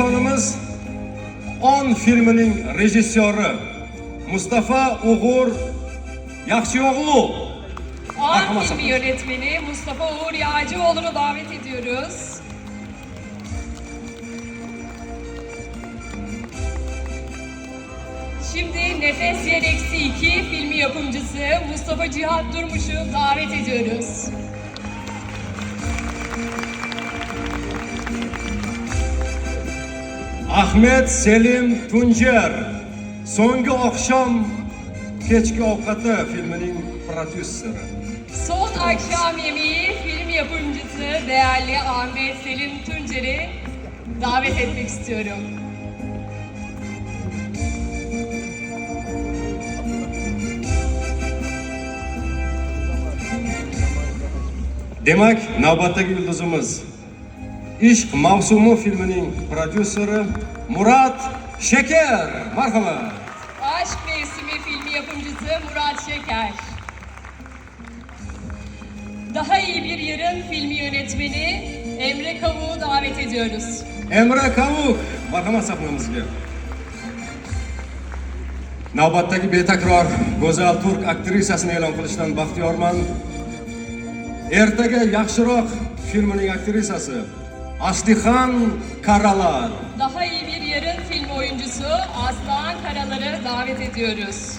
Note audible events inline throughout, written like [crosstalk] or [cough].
sonimiz 10 filmining rejissyori Mustafa Uğur Yaxşıoğlu. Ağır Marhaba filmi sakın. yönetmeni Mustafa Uğur Yağcıoğlu'nu davet ediyoruz. Şimdi Nefes Yer Eksi 2 filmi yapımcısı Mustafa Cihat Durmuş'u davet ediyoruz. Ahmet Selim Tuncer. So'nggi oqshom kechki ovqati filmining prodyuseri. Son Akşam Yemeği film yapımcısı değerli Ahmet Selim Tuncer'i davet etmek istiyorum. Demak, navbatdagi yulduzimiz Ishq mavsumi filmining prodyuseri Murat Sheker. Marhamat. Aşk Mevsimi filmi yapımcısı Murat Şeker. Daha iyi bir yarın filmi yönetmeni Emre Kavuk'u davet ediyoruz. Emre Kavuk. Marhamat sahnamizga. Navbatdagi betakror go'zal turk aktrisasini e'lon qilishdan baxtiyorman. Ertaga yaxshiroq filmining aktrisasi Aslihan Karalar. Daha iyi bir yarın film oyuncusu Aslan Karalar'ı davet ediyoruz.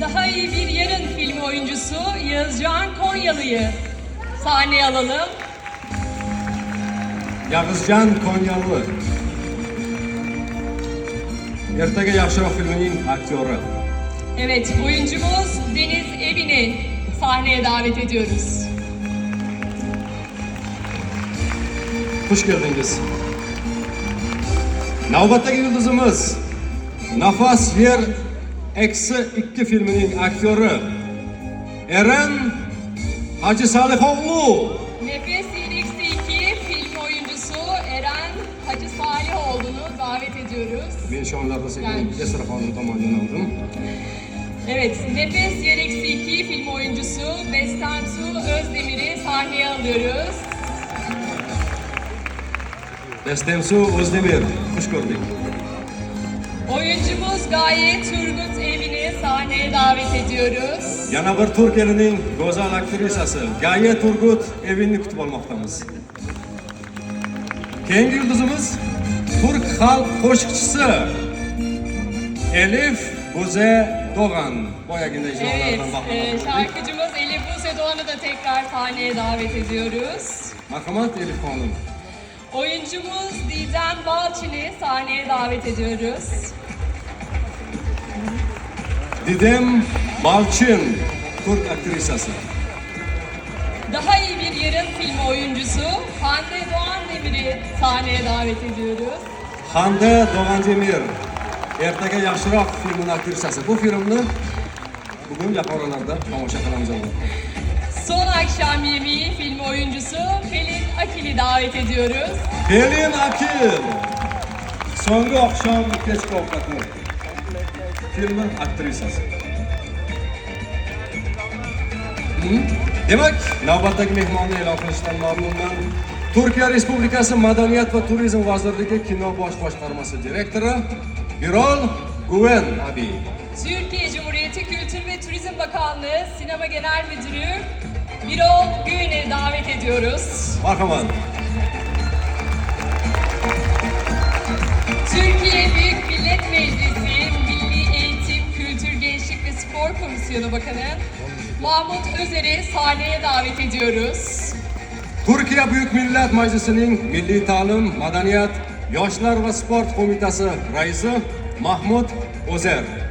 Daha iyi bir yarın film oyuncusu Yağızcan Konyalı'yı sahneye alalım. Yag'izjon Konyalı. Ertaga yaxshiroq filmining aktyori. Evet, oyuncumuz Deniz Evin'i sahneye davet ediyoruz. Xush keldingiz. Navbatdagi yulduzimiz Nafas Yer Eksi 2 filmining aktyori Eren Hacı Salihoğlu. Nefes Yediksi 2 film oyuncusu Eren Hacı Salihoğlu'nu davet ediyoruz. Men shonlarda sekin Yani. Esra xonim tomonidan oldim. Evet, Nefes Yereksi 2 film oyuncusu Bestem Su Özdemir'i sahneye alıyoruz. Destemsu Özdemir. Xush ko'rdik. Oyuncumuz Gaye Turgut Evin'i sahneye davet ediyoruz. Yana bir turk elining go'zal aktrisasi Gaye Turgut Evinni kutib olmoqdamiz. Keyingi yulduzimiz turk xalq qo'shiqchisi Elif Buze Doğan. Boyagina Evet, ijrolardan e, bahramand. şarkıcımız Elif Buse Doğan'ı da tekrar sahneye davet ediyoruz. Marhamat Elif xonim. Oyuncumuz Didem Balçin'i sahneye davet ediyoruz. Didem Balçın, Türk aktrisası. Daha iyi bir yarın filmi oyuncusu Hande Doğan Demir'i sahneye davet ediyoruz. Hande Doğandemir. Ertaga yaxshiroq filmning aktrisasi. Bu filmni bugun yaqinlarda tomosha qilamiz albatta. Son Akşam Yemeği film oyuncusu Pelin Akil'i davet ediyoruz. Pelin Akil. So'nggi oqshom kechki ovqatni. Filmi aktrisasi. Demak, navbatdagi mehmonni e'lon qilishdan mamnunman. Turkiya Respublikasi Madaniyat va Turizm vazirligi Kino bosh boshqarmasi direktori Birol Guven abi. Türkiye Cumhuriyeti Kültür ve Turizm Bakanlığı Sinema Genel Müdürü Birol Güğün'ü davet ediyoruz. Marhamat. Türkiye Büyük Millet Meclisi Milli Eğitim, Kültür, Gençlik ve Spor Komisyonu Bakanı Mahmut Özer'i sahneye davet ediyoruz. Turkiya Buyuk Millat Majlisining Milliy ta'lim, madaniyat, yoshlar va sport qo'mitasi raisi Mahmud O'zer.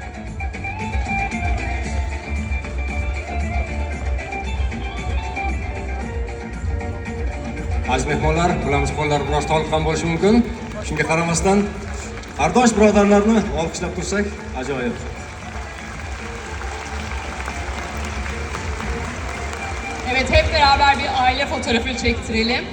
Aziz mehmonlar, bilamiz qo'llar biroz toliqqan bo'lishi mumkin. Shunga qaramasdan qardosh birodarlarni olqishlab tursak, ajoyib. Evet hep beraber bir aile fotoğrafı çektirelim.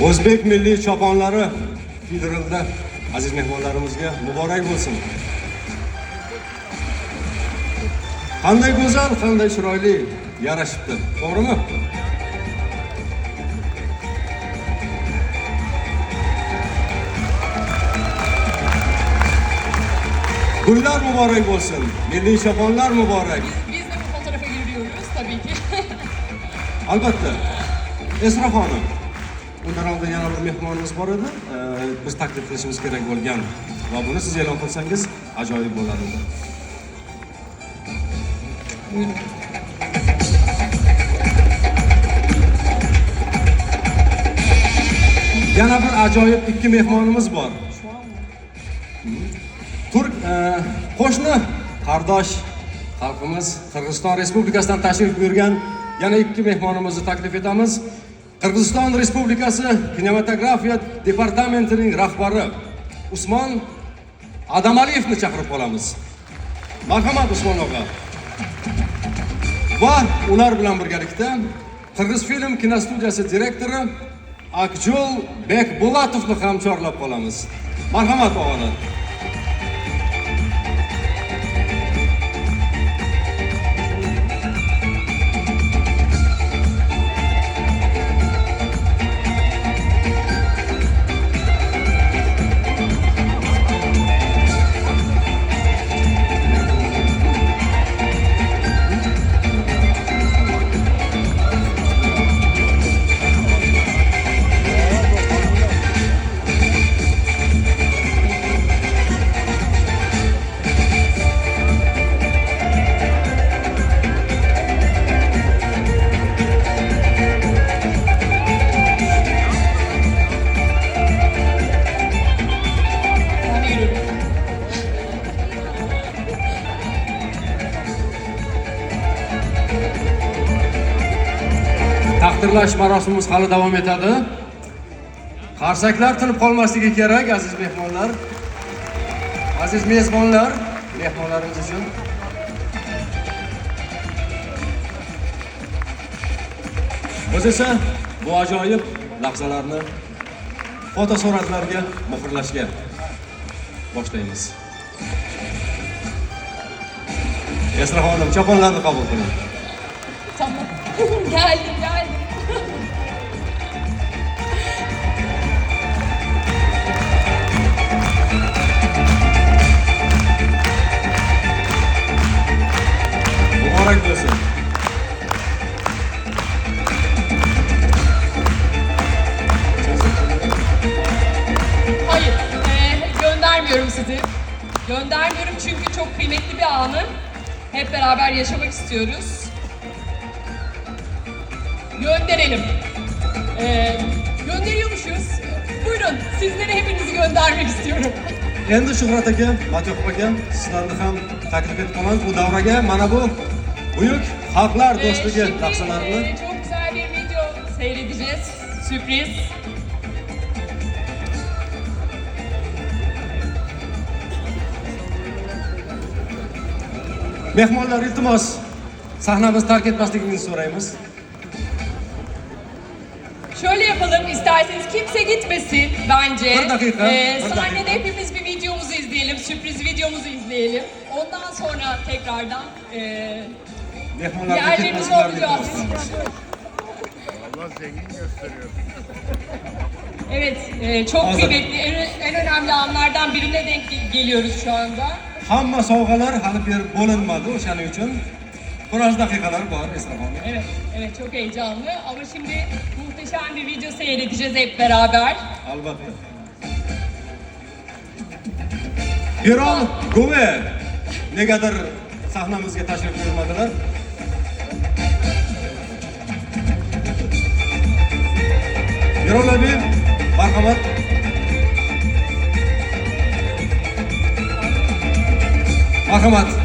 O'zbek milliy choponlari kuydirildi. Aziz mehmonlarimizga muborak bo'lsin. qanday go'zal qanday chiroyli yarashibdi to'g'rimi gullar muborak bo'lsin milliy shoponlar muborak Biz de bu fotoğrafa giriyoruz tabii ki. [laughs] albatta esra xonim undan oldin yana bir mehmonimiz bor edi Ee, biz taklif qilishimiz kerak bo'lgan va buni siz e'lon qilsangiz ajoyib bo'lar edi Buyurun. yana bir ajoyib ikki mehmonimiz bor. Turk e, qo'shni qardosh xalqimiz qirg'iziston respublikasidan tashrif buyurgan yana ikki mehmonimizni taklif etamiz qirg'iziston respublikasi kinematografiya departamentining rahbari usmon adamaliyevni chaqirib qolamiz. Marhamat usmon og'a va ular bilan birgalikda qirg'iz film kinostudiyasi direktori akjol bekbulatovni ham chorlab qolamiz. Marhamat og'alar taqdirlash marosimimiz hali davom etadi qarsaklar tinib qolmasligi kerak aziz mehmonlar aziz mezbonlar mehmonlarimiz uchun biz esa bu ajoyib lahzalarni fotosuratlarga muhrlashga boshlaymiz esra xonim choponlarni qabul qiling Tamam. [laughs] geldim geldim. Muborak bo'lsin Hayır, eee, göndermiyorum sizi. Göndermiyorum çünkü çok kıymetli bir anı hep beraber yaşamak istiyoruz. Gönderelim. Eee gönderiyormuşuz. Buyurun, sizlere hepinizi göndermek istiyorum. endi shuhrat aka matyoqub aka sizlarni ham taklif etib qolamiz bu davraga mana bu buyuk xalqlar Eee, do'stligi şimdi, lahzalarini eee, çok güzel bir video seyredeceğiz. Sürpriz. mehmonlar iltimos sahnamizni tark etmasligingizni so'raymiz Şöyle yapalım isterseniz kimse gitmesin bence. Bir dakika, Ee, bir sahnede dakika. hepimiz bir videomuzu izleyelim, sürpriz videomuzu izleyelim. Ondan sonra tekrardan e, iltimos qilamiz Allah zengin gösteriyor. Evet, e, çok Hazır. kıymetli, en, en önemli anlardan birine denk ge- geliyoruz şu anda. hamma sovg'alar hali berib bo'linmadi o'shaning uchun biroz daqiqalar bor esra xonim Evet, evet çok heyecanlı ama şimdi muhteşem bir video seyredeceğiz hep beraber. albatta birol gove negadir sahnamizga tashrif buyurmadilar birol abi marhamat marhamat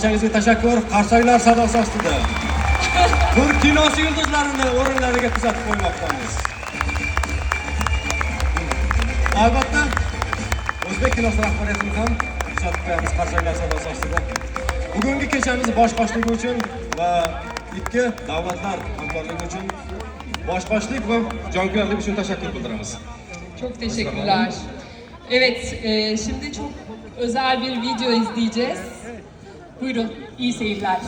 barchangizga tashakkur qarsaklar sadosi ostida [laughs] turk kinosi yulduzlarini o'rinlariga kuzatib qo'ymoqdamiz albatta tashkilot rahbariyatini ham kuzatib qo'yamiz qarsaklar sadosi ostida bugungi kechamiz bosh boshligi uchun va ikki davlatlar hamkorligi uchun bosh boshlik va jonkuyarlik uchun tashakkur bildiramiz Çok teşekkürler. Evet, e, şimdi çok özel bir video izleyeceğiz. Buyurun, iyi seyirler.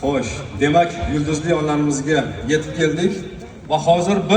xo'sh demak yulduzli onlarimizga yetib keldik va hozir biz